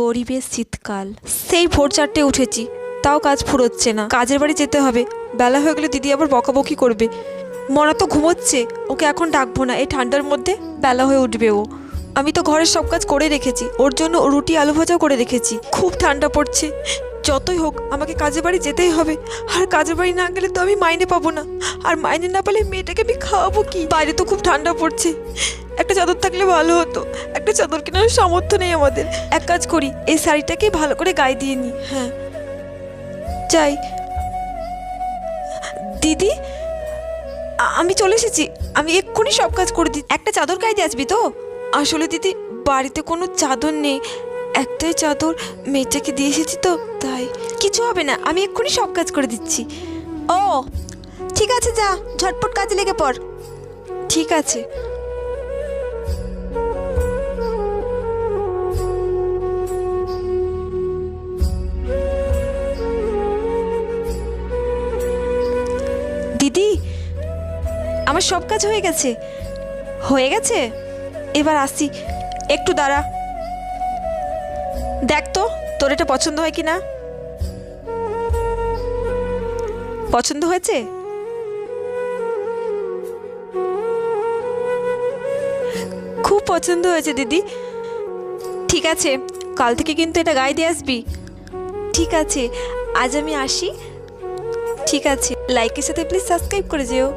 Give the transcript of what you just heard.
গরিবের শীতকাল। সেই ভোর চারটে উঠেছি, তাও কাজ ফুরোচ্ছে না। কাজের বাড়ি যেতে হবে, বেলা হয়ে গেলে দিদি আবার বকাবকি করবে। মনা তো ঘুমোচ্ছে, ওকে এখন ডাকবো না, এই ঠান্ডার মধ্যে বেলা হয়ে উঠবে ও। আমি তো ঘরের সব কাজ করে রেখেছি, ওর জন্য রুটি, আলু ভাজাও করে রেখেছি। খুব ঠান্ডা পড়ছে, যতই হোক, আমাকে কাজের বাড়ি যেতেই হবে। আর কাজের বাড়ি না গেলে তো আমি মাইনে পাবো না। আর মাইনে না পেলে মেয়েটাকে আমি খাওয়াবো কি? বাইরে তো খুব ঠান্ডা পড়ছে। একটা চাদর থাকলে ভালো হতো। একটা চাদর কেনার সামর্থ্য নেই আমাদের। এক কাজ করি, এই শাড়িটাকে ভালো করে গায়ে দিয়ে নিই হ্যাঁ। যাই। দিদি আমি চলে এসেছি। আমি এক্ষুনি সব কাজ করে দিই একটা চাদর গায়ে দিয়ে আসবি তো? আসলে দিদি, বাড়িতে কোনো চাদর নেই। একটাই চাদর মেয়েটাকে দিয়ে এসেছি তো, তাই। কিছু হবে না, আমি এক্ষুনি সব কাজ করে দিচ্ছি। ও, ঠিক আছে যা, ঝটপট কাজে লেগে পড়। ঠিক আছে। দিদি আমার সব কাজ হয়ে গেছে। হয়ে গেছে? এবার আসি একটু দাঁড়া। দেখ তো, তোর এটা পছন্দ হয় কি না পছন্দ হয়েছে? খুব পছন্দ হয়েছে দিদি। ঠিক আছে, কাল থেকে কিন্তু এটা গায়ে দিয়ে আসবি। ঠিক আছে, আজ আমি আসি। ঠিক আছে। লাইকের সাথে প্লিজ সাবস্ক্রাইব করে যেও।